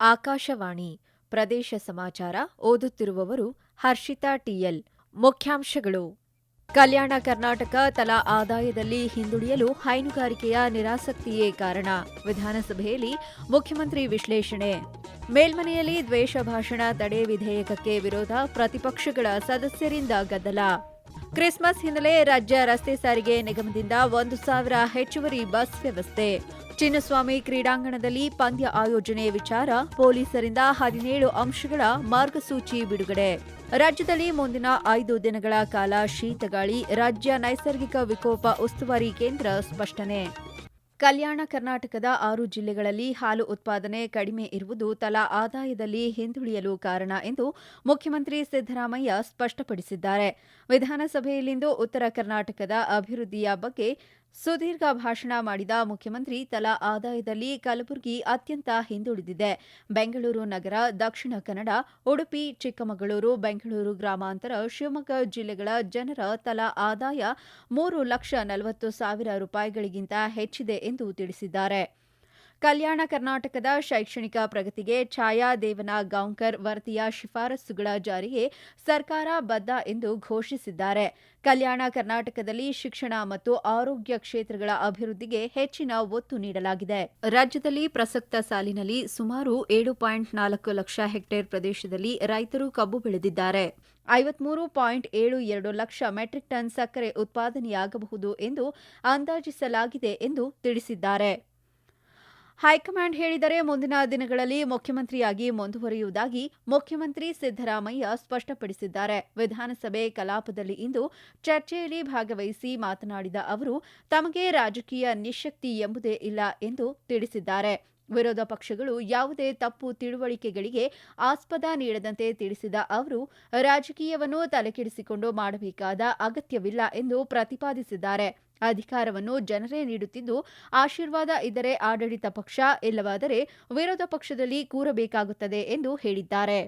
ಆಕಾಶವಾಣಿ ಪ್ರದೇಶ ಸಮಾಚಾರ ಓದುತ್ತಿರುವವರು ಹರ್ಷಿತಾ ಟಿಎಲ್ ಮುಖ್ಯಾಂಶಗಳು. ಕಲ್ಯಾಣ ಕರ್ನಾಟಕ ತಲಾ ಆದಾಯದಲ್ಲಿ ಹಿಂದುಳಿಯಲು ಹೈನುಗಾರಿಕೆಯ ನಿರಾಸಕ್ತಿಯೇ ಕಾರಣ. ವಿಧಾನಸಭೆಯಲ್ಲಿ ಮುಖ್ಯಮಂತ್ರಿ ವಿಶ್ಲೇಷಣೆ. ಮೇಲ್ಮನೆಯಲ್ಲಿ ದ್ವೇಷ ಭಾಷಣ ತಡೆ ವಿಧೇಯಕಕ್ಕೆ ವಿರೋಧ ಪ್ರತಿಪಕ್ಷಗಳ ಸದಸ್ಯರಿಂದ ಗದ್ದಲ. ಕ್ರಿಸ್ಮಸ್ ಹಿನ್ನೆಲೆ ರಾಜ್ಯ ರಸ್ತೆ ಸಾರಿಗೆ ನಿಗಮದಿಂದ ಒಂದು ಸಾವಿರ ಹೆಚ್ಚುವರಿ ಬಸ್ ವ್ಯವಸ್ಥೆ. ಚಿನ್ನಸ್ವಾಮಿ ಕ್ರೀಡಾಂಗಣದಲ್ಲಿ ಪಂದ್ಯ ಆಯೋಜನೆ ವಿಚಾರ, ಪೊಲೀಸರಿಂದ ಹದಿನೇಳು ಅಂಶಗಳ ಮಾರ್ಗಸೂಚಿ ಬಿಡುಗಡೆ. ರಾಜ್ಯದಲ್ಲಿ ಮುಂದಿನ ಐದು ದಿನಗಳ ಕಾಲ ಶೀತಗಾಳಿ, ರಾಜ್ಯ ನೈಸರ್ಗಿಕ ವಿಕೋಪ ಉಸ್ತುವಾರಿ ಕೇಂದ್ರ ಸ್ಪಷ್ಟನೆ. ಕಲ್ಯಾಣ ಕರ್ನಾಟಕದ ಆರು ಜಿಲ್ಲೆಗಳಲ್ಲಿ ಹಾಲು ಉತ್ಪಾದನೆ ಕಡಿಮೆ ಇರುವುದು ತಲಾ ಆದಾಯದಲ್ಲಿ ಹಿಂದುಳಿಯಲು ಕಾರಣ ಎಂದು ಮುಖ್ಯಮಂತ್ರಿ ಸಿದ್ದರಾಮಯ್ಯ ಸ್ಪಷ್ಟಪಡಿಸಿದ್ದಾರೆ. ವಿಧಾನಸಭೆಯಲ್ಲಿಂದು ಉತ್ತರ ಕರ್ನಾಟಕದ ಅಭಿವೃದ್ಧಿಯ ಬಗ್ಗೆ ಸುದೀರ್ಘ ಭಾಷಣ ಮಾಡಿದ ಮುಖ್ಯಮಂತ್ರಿ ತಲಾ ಆದಾಯದಲ್ಲಿ ಕಲಬುರಗಿ ಅತ್ಯಂತ ಹಿಂದುಳಿದಿದೆ. ಬೆಂಗಳೂರು ನಗರ, ದಕ್ಷಿಣ ಕನ್ನಡ, ಉಡುಪಿ, ಚಿಕ್ಕಮಗಳೂರು, ಬೆಂಗಳೂರು ಗ್ರಾಮಾಂತರ, ಶಿವಮೊಗ್ಗ ಜಿಲ್ಲೆಗಳ ಜನರ ತಲಾ ಆದಾಯ ಮೂರು ಲಕ್ಷ ನಲವತ್ತು ಸಾವಿರ ರೂಪಾಯಿಗಳಿಗಿಂತ ಹೆಚ್ಚಿದೆ ಎಂದು ತಿಳಿಸಿದ್ದಾರೆ. ಕಲ್ಯಾಣ ಕರ್ನಾಟಕದ ಶೈಕ್ಷಣಿಕ ಪ್ರಗತಿಗೆ ಛಾಯಾ ದೇವನ ಗಾಂವ್ಕರ್ ವರದಿಯ ಶಿಫಾರಸುಗಳ ಜಾರಿಗೆ ಸರ್ಕಾರ ಬದ್ಧ ಎಂದು ಘೋಷಿಸಿದ್ದಾರೆ. ಕಲ್ಯಾಣ ಕರ್ನಾಟಕದಲ್ಲಿ ಶಿಕ್ಷಣ ಮತ್ತು ಆರೋಗ್ಯ ಕ್ಷೇತ್ರಗಳ ಅಭಿವೃದ್ಧಿಗೆ ಹೆಚ್ಚಿನ ಒತ್ತು ನೀಡಲಾಗಿದೆ. ರಾಜ್ಯದಲ್ಲಿ ಪ್ರಸಕ್ತ ಸಾಲಿನಲ್ಲಿ ಸುಮಾರು ಏಳು ಪಾಯಿಂಟ್ ನಾಲ್ಕು ಲಕ್ಷ ಹೆಕ್ಟೇರ್ ಪ್ರದೇಶದಲ್ಲಿ ರೈತರು ಕಬ್ಬು ಬೆಳೆದಿದ್ದಾರೆ. ಐವತ್ಮೂರು ಪಾಯಿಂಟ್ ಏಳು ಎರಡು ಲಕ್ಷ ಮೆಟ್ರಿಕ್ ಟನ್ ಸಕ್ಕರೆ ಉತ್ಪಾದನೆಯಾಗಬಹುದು ಎಂದು ಅಂದಾಜಿಸಲಾಗಿದೆ ಎಂದು ತಿಳಿಸಿದ್ದಾರೆ. ಹೈಕಮಾಂಡ್ ಹೇಳಿದರೆ ಮುಂದಿನ ದಿನಗಳಲ್ಲಿ ಮುಖ್ಯಮಂತ್ರಿಯಾಗಿ ಮುಂದುವರಿಯುವುದಾಗಿ ಮುಖ್ಯಮಂತ್ರಿ ಸಿದ್ದರಾಮಯ್ಯ ಸ್ಪಷ್ಟಪಡಿಸಿದ್ದಾರೆ. ವಿಧಾನಸಭೆ ಕಲಾಪದಲ್ಲಿ ಇಂದು ಚರ್ಚೆಯಲ್ಲಿ ಭಾಗವಹಿಸಿ ಮಾತನಾಡಿದ ಅವರು, ತಮಗೆ ರಾಜಕೀಯ ನಿಶಕ್ತಿ ಎಂಬುದೇ ಇಲ್ಲ ಎಂದು ತಿಳಿಸಿದ್ದಾರೆ. ವಿರೋಧ ಪಕ್ಷಗಳು ಯಾವುದೇ ತಪ್ಪು ತಿಳುವಳಿಕೆಗಳಿಗೆ ಆಸ್ಪದ ನೀಡದಂತೆ ತಿಳಿಸಿದ ಅವರು, ರಾಜಕೀಯವನ್ನು ತಲೆಕೆಡಿಸಿಕೊಂಡು ಮಾಡಬೇಕಾದ ಅಗತ್ಯವಿಲ್ಲ ಎಂದು ಪ್ರತಿಪಾದಿಸಿದ್ದಾರೆ. ಅಧಿಕಾರವನ್ನು ಜನರೇ ನೀಡುತ್ತಿದ್ದು, ಆಶೀರ್ವಾದ ಇದ್ದರೆ ಆಡಳಿತ ಪಕ್ಷ, ಇಲ್ಲವಾದರೆ ವಿರೋಧ ಪಕ್ಷದಲ್ಲಿ ಕೂರಬೇಕಾಗುತ್ತದೆ ಎಂದು ಹೇಳಿದ್ದಾರೆ.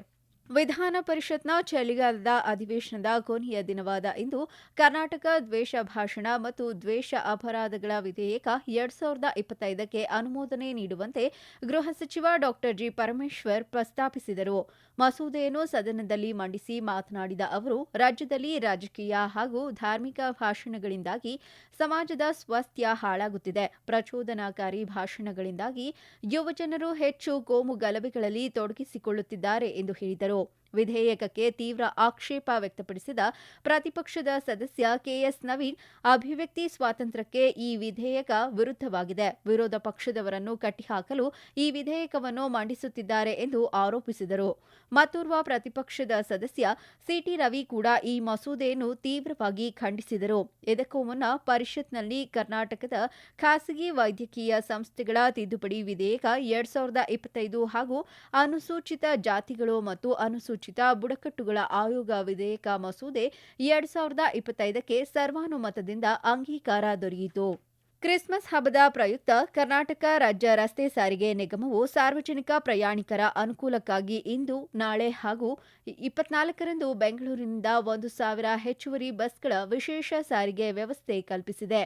ವಿಧಾನ ಪರಿಷತ್ನ ಚಳಿಗಾಲದ ಅಧಿವೇಶನದ ಕೊನೆಯ ದಿನವಾದ ಇಂದು ಕರ್ನಾಟಕ ದ್ವೇಷ ಭಾಷಣ ಮತ್ತು ದ್ವೇಷ ಅಪರಾಧಗಳ ವಿಧೇಯಕ ಎರಡ್ ಸಾವಿರದ ಇಪ್ಪತ್ತೈದಕ್ಕೆ ಅನುಮೋದನೆ ನೀಡುವಂತೆ ಗೃಹ ಸಚಿವ ಡಾ ಜಿ ಪರಮೇಶ್ವರ್ ಪ್ರಸ್ತಾಪಿಸಿದರು. ಮಸೂದೆಯನ್ನು ಸದನದಲ್ಲಿ ಮಂಡಿಸಿ ಮಾತನಾಡಿದ ಅವರು, ರಾಜ್ಯದಲ್ಲಿ ರಾಜಕೀಯ ಹಾಗೂ ಧಾರ್ಮಿಕ ಭಾಷಣಗಳಿಂದಾಗಿ ಸಮಾಜದ ಸ್ವಾಸ್ಥ್ಯ ಹಾಳಾಗುತ್ತಿದೆ. ಪ್ರಚೋದನಾಕಾರಿ ಭಾಷಣಗಳಿಂದಾಗಿ ಯುವಜನರು ಹೆಚ್ಚು ಕೋಮು ಗಲಭೆಗಳಲ್ಲಿ ತೊಡಗಿಸಿಕೊಳ್ಳುತ್ತಿದ್ದಾರೆ ಎಂದು ಹೇಳಿದರು. ど ವಿಧೇಯಕಕ್ಕೆ ತೀವ್ರ ಆಕ್ಷೇಪ ವ್ಯಕ್ತಪಡಿಸಿದ ಪ್ರತಿಪಕ್ಷದ ಸದಸ್ಯ ಕೆಎಸ್ ನವೀನ್, ಅಭಿವ್ಯಕ್ತಿ ಸ್ವಾತಂತ್ರ್ಯಕ್ಕೆ ಈ ವಿಧೇಯಕ ವಿರುದ್ಧವಾಗಿದೆ. ವಿರೋಧ ಪಕ್ಷದವರನ್ನು ಕಟ್ಟಿಹಾಕಲು ಈ ವಿಧೇಯಕವನ್ನು ಮಂಡಿಸುತ್ತಿದ್ದಾರೆ ಎಂದು ಆರೋಪಿಸಿದರು. ಮತ್ತೋರ್ವ ಪ್ರತಿಪಕ್ಷದ ಸದಸ್ಯ ಸಿಟಿ ರವಿ ಕೂಡ ಈ ಮಸೂದೆಯನ್ನು ತೀವ್ರವಾಗಿ ಖಂಡಿಸಿದರು. ಇದಕ್ಕೂ ಮುನ್ನ ಪರಿಷತ್ನಲ್ಲಿ ಕರ್ನಾಟಕದ ಖಾಸಗಿ ವೈದ್ಯಕೀಯ ಸಂಸ್ಥೆಗಳ ತಿದ್ದುಪಡಿ ವಿಧೇಯಕ ಎರಡ್ ಸಾವಿರದ ಇಪ್ಪತ್ತೈದು ಹಾಗೂ ಅನುಸೂಚಿತ ಜಾತಿಗಳು ಮತ್ತು ಅನುಸೂಚಿತ ಬುಡಕಟ್ಟುಗಳ ಆಯೋಗ ವಿಧೇಯಕ ಮಸೂದೆ ಎರಡ್ ಸಾವಿರದ ಇಪ್ಪತ್ತೈದಕ್ಕೆ ಸರ್ವಾನುಮತದಿಂದ ಅಂಗೀಕಾರ ದೊರೆಯಿತು. ಕ್ರಿಸ್ಮಸ್ ಹಬ್ಬದ ಪ್ರಯುಕ್ತ ಕರ್ನಾಟಕ ರಾಜ್ಯ ರಸ್ತೆ ಸಾರಿಗೆ ನಿಗಮವು ಸಾರ್ವಜನಿಕ ಪ್ರಯಾಣಿಕರ ಅನುಕೂಲಕ್ಕಾಗಿ ಇಂದು, ನಾಳೆ ಹಾಗೂ ಇಪ್ಪತ್ನಾಲ್ಕರಂದು ಬೆಂಗಳೂರಿನಿಂದ ಒಂದು ಸಾವಿರ ಹೆಚ್ಚುವರಿ ಬಸ್ಗಳ ವಿಶೇಷ ಸಾರಿಗೆ ವ್ಯವಸ್ಥೆ ಕಲ್ಪಿಸಿದೆ.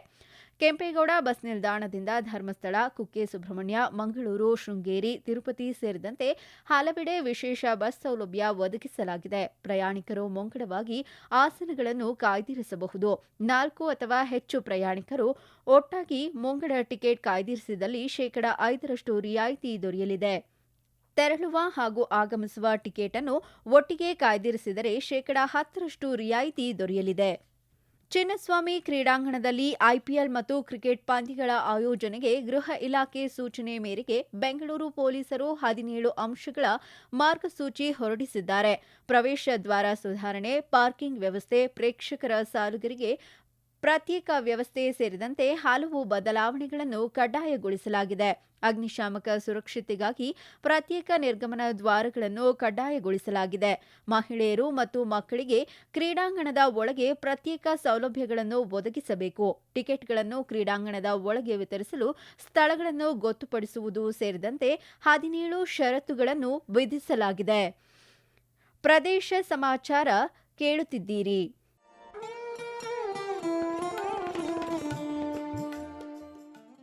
ಕೆಂಪೇಗೌಡ ಬಸ್ ನಿಲ್ದಾಣದಿಂದ ಧರ್ಮಸ್ಥಳ, ಕುಕ್ಕೆ ಸುಬ್ರಹ್ಮಣ್ಯ, ಮಂಗಳೂರು, ಶೃಂಗೇರಿ, ತಿರುಪತಿ ಸೇರಿದಂತೆ ಹಲವೆಡೆ ವಿಶೇಷ ಬಸ್ ಸೌಲಭ್ಯ ಒದಗಿಸಲಾಗಿದೆ. ಪ್ರಯಾಣಿಕರು ಮುಂಗಡವಾಗಿ ಆಸನಗಳನ್ನು ಕಾಯ್ದಿರಿಸಬಹುದು. ನಾಲ್ಕು ಅಥವಾ ಹೆಚ್ಚು ಪ್ರಯಾಣಿಕರು ಒಟ್ಟಾಗಿ ಮುಂಗಡ ಟಿಕೆಟ್ ಕಾಯ್ದಿರಿಸಿದಲ್ಲಿ ಶೇಕಡಾ ಐದರಷ್ಟು ರಿಯಾಯಿತಿ ದೊರೆಯಲಿದೆ. ತೆರಳುವ ಹಾಗೂ ಆಗಮಿಸುವ ಟಿಕೆಟ್ ಅನ್ನು ಒಟ್ಟಿಗೆ ಕಾಯ್ದಿರಿಸಿದರೆ ಶೇಕಡಾ ಹತ್ತರಷ್ಟು ರಿಯಾಯಿತಿ ದೊರೆಯಲಿದೆ. ಚಿನ್ನಸ್ವಾಮಿ ಕ್ರೀಡಾಂಗಣದಲ್ಲಿ ಐಪಿಎಲ್ ಮತ್ತು ಕ್ರಿಕೆಟ್ ಪಂದ್ಯಗಳ ಆಯೋಜನೆಗೆ ಗೃಹ ಇಲಾಖೆ ಸೂಚನೆ ಮೇರೆಗೆ ಬೆಂಗಳೂರು ಪೊಲೀಸರು ಹದಿನೇಳು ಅಂಶಗಳ ಮಾರ್ಗಸೂಚಿ ಹೊರಡಿಸಿದ್ದಾರೆ. ಪ್ರವೇಶ ದ್ವಾರ ಸುಧಾರಣೆ, ಪಾರ್ಕಿಂಗ್ ವ್ಯವಸ್ಥೆ, ಪ್ರೇಕ್ಷಕರ ಸಾಲುಗರಿಗೆ ಪ್ರತ್ಯೇಕ ವ್ಯವಸ್ಥೆ ಸೇರಿದಂತೆ ಹಲವು ಬದಲಾವಣೆಗಳನ್ನು ಕಡ್ಡಾಯಗೊಳಿಸಲಾಗಿದೆ. ಅಗ್ನಿಶಾಮಕ ಸುರಕ್ಷತೆಗಾಗಿ ಪ್ರತ್ಯೇಕ ನಿರ್ಗಮನ ದ್ವಾರಗಳನ್ನು ಕಡ್ಡಾಯಗೊಳಿಸಲಾಗಿದೆ. ಮಹಿಳೆಯರು ಮತ್ತು ಮಕ್ಕಳಿಗೆ ಕ್ರೀಡಾಂಗಣದ ಒಳಗೆ ಪ್ರತ್ಯೇಕ ಸೌಲಭ್ಯಗಳನ್ನು ಒದಗಿಸಬೇಕು. ಟಿಕೆಟ್ಗಳನ್ನು ಕ್ರೀಡಾಂಗಣದ ಒಳಗೆ ವಿತರಿಸಲು ಸ್ಥಳಗಳನ್ನು ಗೊತ್ತುಪಡಿಸುವುದು ಸೇರಿದಂತೆ ಹದಿನೇಳು ಷರತ್ತುಗಳನ್ನು ವಿಧಿಸಲಾಗಿದೆ. ಪ್ರದೇಶ ಸಮಾಚಾರ ಕೇಳುತ್ತಿದ್ದೀರಿ.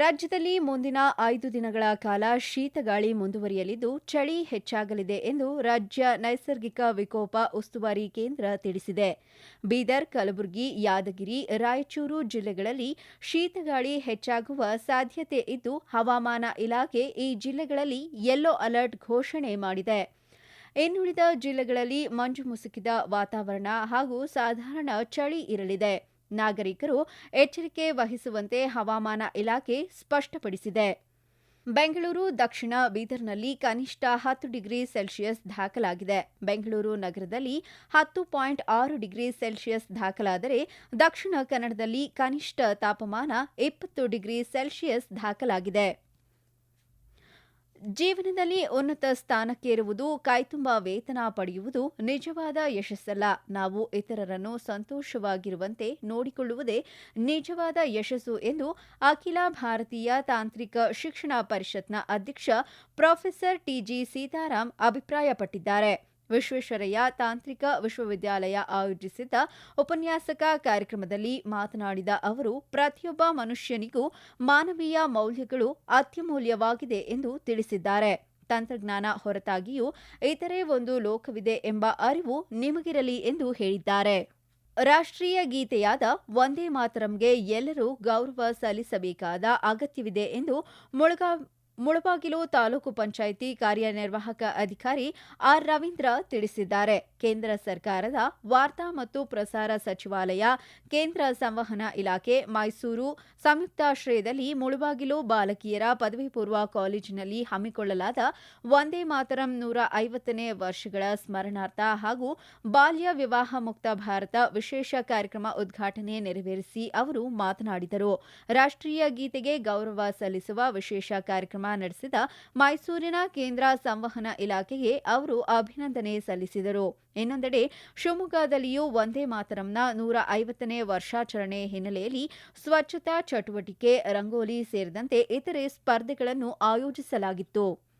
ರಾಜ್ಯದಲ್ಲಿ ಮುಂದಿನ ಐದು ದಿನಗಳ ಕಾಲ ಶೀತಗಾಳಿ ಮುಂದುವರಿಯಲಿದ್ದು, ಚಳಿ ಹೆಚ್ಚಾಗಲಿದೆ ಎಂದು ರಾಜ್ಯ ನೈಸರ್ಗಿಕ ವಿಕೋಪ ಉಸ್ತುವಾರಿ ಕೇಂದ್ರ ತಿಳಿಸಿದೆ. ಬೀದರ್, ಕಲಬುರಗಿ, ಯಾದಗಿರಿ, ರಾಯಚೂರು ಜಿಲ್ಲೆಗಳಲ್ಲಿ ಶೀತಗಾಳಿ ಹೆಚ್ಚಾಗುವ ಸಾಧ್ಯತೆ ಇದ್ದು, ಹವಾಮಾನ ಇಲಾಖೆ ಈ ಜಿಲ್ಲೆಗಳಲ್ಲಿ ಯೆಲ್ಲೋ ಅಲರ್ಟ್ ಘೋಷಣೆ ಮಾಡಿದೆ. ಇನ್ನುಳಿದ ಜಿಲ್ಲೆಗಳಲ್ಲಿ ಮಂಜು ಮುಸುಕಿದ ವಾತಾವರಣ ಹಾಗೂ ಸಾಧಾರಣ ಚಳಿ ಇರಲಿದೆ. ನಾಗರಿಕರು ಎಚ್ಚರಿಕೆ ವಹಿಸುವಂತೆ ಹವಾಮಾನ ಇಲಾಖೆ ಸ್ಪಷ್ಟಪಡಿಸಿದೆ. ಬೆಂಗಳೂರು, ದಕ್ಷಿಣ ಬೀದರ್ನಲ್ಲಿ ಕನಿಷ್ಠ ಹತ್ತು ಡಿಗ್ರಿ ಸೆಲ್ಸಿಯಸ್ ದಾಖಲಾಗಿದೆ. ಬೆಂಗಳೂರು ನಗರದಲ್ಲಿ ಹತ್ತು ಪಾಯಿಂಟ್ ಆರು ಡಿಗ್ರಿ ಸೆಲ್ಸಿಯಸ್ ದಾಖಲಾದರೆ ದಕ್ಷಿಣ ಕನ್ನಡದಲ್ಲಿ ಕನಿಷ್ಠ ತಾಪಮಾನ ಇಪ್ಪತ್ತು ಡಿಗ್ರಿ ಸೆಲ್ಸಿಯಸ್ ದಾಖಲಾಗಿದೆ. ಜೀವನದಲ್ಲಿ ಉನ್ನತ ಸ್ಥಾನಕ್ಕೇರುವುದು, ಕೈತುಂಬ ವೇತನ ಪಡೆಯುವುದು ನಿಜವಾದ ಯಶಸ್ಸಲ್ಲ. ನಾವು ಇತರರನ್ನು ಸಂತೋಷವಾಗಿರುವಂತೆ ನೋಡಿಕೊಳ್ಳುವುದೇ ನಿಜವಾದ ಯಶಸ್ಸು ಎಂದು ಅಖಿಲ ಭಾರತೀಯ ತಾಂತ್ರಿಕ ಶಿಕ್ಷಣ ಪರಿಷತ್ನ ಅಧ್ಯಕ್ಷ ಪ್ರೊಫೆಸರ್ ಟಿಜಿ ಸೀತಾರಾಮ್ ಅಭಿಪ್ರಾಯಪಟ್ಟಿದ್ದಾರೆ. ವಿಶ್ವೇಶ್ವರಯ್ಯ ತಾಂತ್ರಿಕ ವಿಶ್ವವಿದ್ಯಾಲಯ ಆಯೋಜಿಸಿದ್ದ ಉಪನ್ಯಾಸಕ ಕಾರ್ಯಕ್ರಮದಲ್ಲಿ ಮಾತನಾಡಿದ ಅವರು, ಪ್ರತಿಯೊಬ್ಬ ಮನುಷ್ಯನಿಗೂ ಮಾನವೀಯ ಮೌಲ್ಯಗಳು ಅತ್ಯಮೂಲ್ಯವಾಗಿದೆ ಎಂದು ತಿಳಿಸಿದ್ದಾರೆ. ತಂತ್ರಜ್ಞಾನ ಹೊರತಾಗಿಯೂ ಇತರೆ ಒಂದು ಲೋಕವಿದೆ ಎಂಬ ಅರಿವು ನಿಮಗಿರಲಿ ಎಂದು ಹೇಳಿದ್ದಾರೆ. ರಾಷ್ಟ್ರೀಯ ಗೀತೆಯಾದ ವಂದೇ ಮಾತರಂಗೆ ಎಲ್ಲರೂ ಗೌರವ ಸಲ್ಲಿಸಬೇಕಾದ ಅಗತ್ಯವಿದೆ ಎಂದು ಮುಳಗಾ ಮುಳಬಾಗಿಲು ತಾಲೂಕು ಪಂಚಾಯಿತಿ ಕಾರ್ಯನಿರ್ವಾಹಕ ಅಧಿಕಾರಿ ಆರ್ ರವೀಂದ್ರ ತಿಳಿಸಿದ್ದಾರೆ. ಕೇಂದ್ರ ಸರ್ಕಾರದ ವಾರ್ತಾ ಮತ್ತು ಪ್ರಸಾರ ಸಚಿವಾಲಯ, ಕೇಂದ್ರ ಸಂವಹನ ಇಲಾಖೆ, ಮೈಸೂರು ಸಂಯುಕ್ತಾಶ್ರಯದಲ್ಲಿ ಮುಳಬಾಗಿಲು ಬಾಲಕಿಯರ ಪದವಿ ಪೂರ್ವ ಕಾಲೇಜಿನಲ್ಲಿ ಹಮ್ಮಿಕೊಳ್ಳಲಾದ ವಂದೇ ಮಾತರಂ ನೂರ ಐವತ್ತನೇ ವರ್ಷಗಳ ಸ್ಮರಣಾರ್ಥ ಹಾಗೂ ಬಾಲ್ಯ ವಿವಾಹ ಮುಕ್ತ ಭಾರತ ವಿಶೇಷ ಕಾರ್ಯಕ್ರಮ ಉದ್ಘಾಟನೆ ನೆರವೇರಿಸಿ ಅವರು ಮಾತನಾಡಿದರು. ರಾಷ್ಟ್ರೀಯ ಗೀತೆಗೆ ಗೌರವ ಸಲ್ಲಿಸುವ ವಿಶೇಷ ಕಾರ್ಯಕ್ರಮ ನಡೆಸಿದ ಮೈಸೂರಿನ ಕೇಂದ್ರ ಸಂವಹನ ಇಲಾಖೆಗೆ ಅವರು ಅಭಿನಂದನೆ ಸಲ್ಲಿಸಿದರು. ಇನ್ನೊಂದೆಡೆ, ಶಿವಮೊಗ್ಗದಲ್ಲಿಯೂ ವಂದೇ ಮಾತರಂನ ನೂರ ಐವತ್ತನೇ ವರ್ಷಾಚರಣೆ ಹಿನ್ನೆಲೆಯಲ್ಲಿ ಸ್ವಚ್ಛತಾ ಚಟುವಟಿಕೆ ರಂಗೋಲಿ ಸೇರಿದಂತೆ ಇತರೆ ಸ್ಪರ್ಧೆಗಳನ್ನು ಆಯೋಜಿಸಲಾಗಿತ್ತು.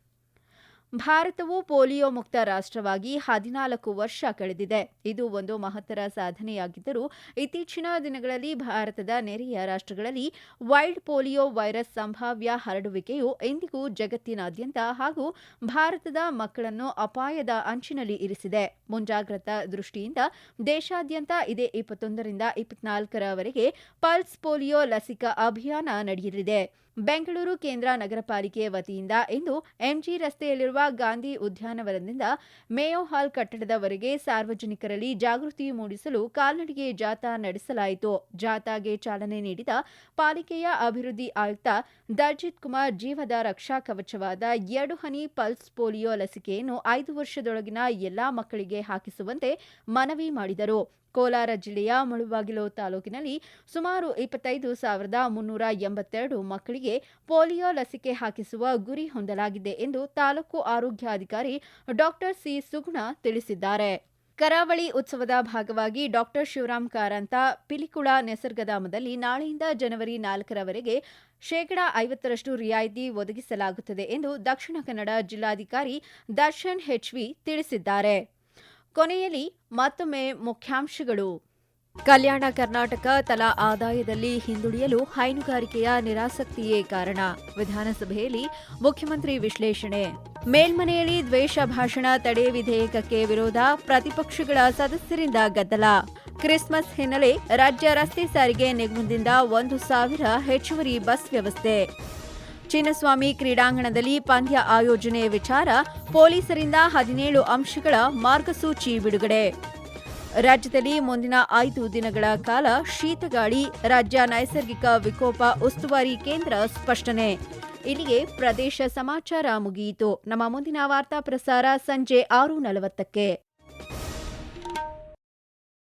ಭಾರತವು ಪೋಲಿಯೋ ಮುಕ್ತ ರಾಷ್ಟ್ರವಾಗಿ ಹದಿನಾಲ್ಕು ವರ್ಷ ಕಳೆದಿದೆ. ಇದು ಒಂದು ಮಹತ್ತರ ಸಾಧನೆಯಾಗಿದ್ದರೂ ಇತ್ತೀಚಿನ ದಿನಗಳಲ್ಲಿ ಭಾರತದ ನೆರೆಯ ರಾಷ್ಟ್ರಗಳಲ್ಲಿ ವೈಲ್ಡ್ ಪೋಲಿಯೋ ವೈರಸ್ ಸಂಭಾವ್ಯ ಹರಡುವಿಕೆಯು ಇಂದಿಗೂ ಜಗತ್ತಿನಾದ್ಯಂತ ಹಾಗೂ ಭಾರತದ ಮಕ್ಕಳನ್ನು ಅಪಾಯದ ಅಂಚಿನಲ್ಲಿ ಇರಿಸಿದೆ. ಮುಂಜಾಗ್ರತಾ ದೃಷ್ಟಿಯಿಂದ ದೇಶಾದ್ಯಂತ ಇದೇ ಇಪ್ಪತ್ತೊಂದರಿಂದ ಇಪ್ಪತ್ನಾಲ್ಕರವರೆಗೆ ಪಲ್ಸ್ ಪೋಲಿಯೋ ಲಸಿಕಾ ಅಭಿಯಾನ ನಡೆಯಲಿದೆ. ಬೆಂಗಳೂರು ಕೇಂದ್ರ ನಗರ ಪಾಲಿಕೆ ವತಿಯಿಂದ ಇಂದು ಎಂಜಿ ರಸ್ತೆಯಲ್ಲಿರುವ ಗಾಂಧಿ ಉದ್ಯಾನವನದಿಂದ ಮೇಯೋ ಹಾಲ್ ಕಟ್ಟಡದವರೆಗೆ ಸಾರ್ವಜನಿಕರಲ್ಲಿ ಜಾಗೃತಿ ಮೂಡಿಸಲು ಕಾಲ್ನಡಿಗೆ ಜಾಥಾ ನಡೆಸಲಾಯಿತು. ಜಾಥಾಗೆ ಚಾಲನೆ ನೀಡಿದ ಪಾಲಿಕೆಯ ಅಭಿವೃದ್ಧಿ ಆಯುಕ್ತ ದರ್ಜಿತ್ ಕುಮಾರ್ ಜೀವದ ರಕ್ಷಾ ಕವಚವಾದ ಎರಡು ಹನಿ ಪಲ್ಸ್ ಪೋಲಿಯೋ ಲಸಿಕೆಯನ್ನು ಐದು ವರ್ಷದೊಳಗಿನ ಎಲ್ಲಾ ಮಕ್ಕಳಿಗೆ ಹಾಕಿಸುವಂತೆ ಮನವಿ ಮಾಡಿದರು. ಕೋಲಾರ ಜಿಲ್ಲೆಯ ಮುಳುಬಾಗಿಲು ತಾಲೂಕಿನಲ್ಲಿ ಸುಮಾರು ಇಪ್ಪತ್ತೈದು ಸಾವಿರದ ಮುನ್ನೂರ ಎಂಬತ್ತೆರಡು ಮಕ್ಕಳಿಗೆ ಪೋಲಿಯೋ ಲಸಿಕೆ ಹಾಕಿಸುವ ಗುರಿ ಹೊಂದಲಾಗಿದೆ ಎಂದು ತಾಲೂಕು ಆರೋಗ್ಯಾಧಿಕಾರಿ ಡಾಕ್ಟರ್ ಸಿ ಸುಗುಣ ತಿಳಿಸಿದ್ದಾರೆ. ಕರಾವಳಿ ಉತ್ಸವದ ಭಾಗವಾಗಿ ಡಾಕ್ಟರ್ ಶಿವರಾಮ್ ಕಾರಂತ ಪಿಲಿಕುಳ ನಿಸರ್ಗಧಾಮದಲ್ಲಿ ನಾಳೆಯಿಂದ ಜನವರಿ ನಾಲ್ಕರವರೆಗೆ ಶೇಕಡಾ ಐವತ್ತರಷ್ಟು ರಿಯಾಯಿತಿ ಒದಗಿಸಲಾಗುತ್ತದೆ ಎಂದು ದಕ್ಷಿಣ ಕನ್ನಡ ಜಿಲ್ಲಾಧಿಕಾರಿ ದರ್ಶನ್ ಹೆಚ್ವಿ ತಿಳಿಸಿದ್ದಾರೆ. ಕೊನೆಯಲ್ಲಿ ಮತ್ತೊಮ್ಮೆ ಮುಖ್ಯಾಂಶಗಳು. ಕಲ್ಯಾಣ ಕರ್ನಾಟಕ ತಲಾ ಆದಾಯದಲ್ಲಿ ಹಿಂದುಳಿಯಲು ಹೈನುಗಾರಿಕೆಯ ನಿರಾಸಕ್ತಿಯೇ ಕಾರಣ. ವಿಧಾನಸಭೆಯಲ್ಲಿ ಮುಖ್ಯಮಂತ್ರಿ ವಿಶ್ಲೇಷಣೆ. ಮೇಲ್ಮನೆಯಲ್ಲಿ ದ್ವೇಷ ಭಾಷಣ ತಡೆ ವಿಧೇಯಕಕ್ಕೆ ವಿರೋಧ ಪ್ರತಿಪಕ್ಷಗಳ ಸದಸ್ಯರಿಂದ ಗದ್ದಲ. ಕ್ರಿಸ್ಮಸ್ ಹಿನ್ನೆಲೆ ರಾಜ್ಯ ರಸ್ತೆ ಸಾರಿಗೆ ನಿಗಮದಿಂದ ಒಂದು ಸಾವಿರ ಹೆಚ್ಚುವರಿ ಬಸ್ ವ್ಯವಸ್ಥೆ. ಚಿನ್ನಸ್ವಾಮಿ ಕ್ರೀಡಾಂಗಣದಲ್ಲಿ ಪಂದ್ಯ ಆಯೋಜನೆ ವಿಚಾರ ಪೊಲೀಸರಿಂದ ಹದಿನೇಳು ಅಂಶಗಳ ಮಾರ್ಗಸೂಚಿ ಬಿಡುಗಡೆ. ರಾಜ್ಯದಲ್ಲಿ ಮುಂದಿನ ಐದು ದಿನಗಳ ಕಾಲ ಶೀತಗಾಳಿ, ರಾಜ್ಯ ನೈಸರ್ಗಿಕ ವಿಕೋಪ, ಉಸ್ತುವಾರಿ ಕೇಂದ್ರ ಸ್ಪಷ್ಟನೆ. ಇಲ್ಲಿಗೆ ಪ್ರದೇಶ ಸಮಾಚಾರ ಮುಗಿಯಿತು. ನಮ್ಮ ಮುಂದಿನ ವಾರ್ತಾ ಪ್ರಸಾರ ಸಂಜೆ ಆರು ನಲವತ್ತಕ್ಕೆ.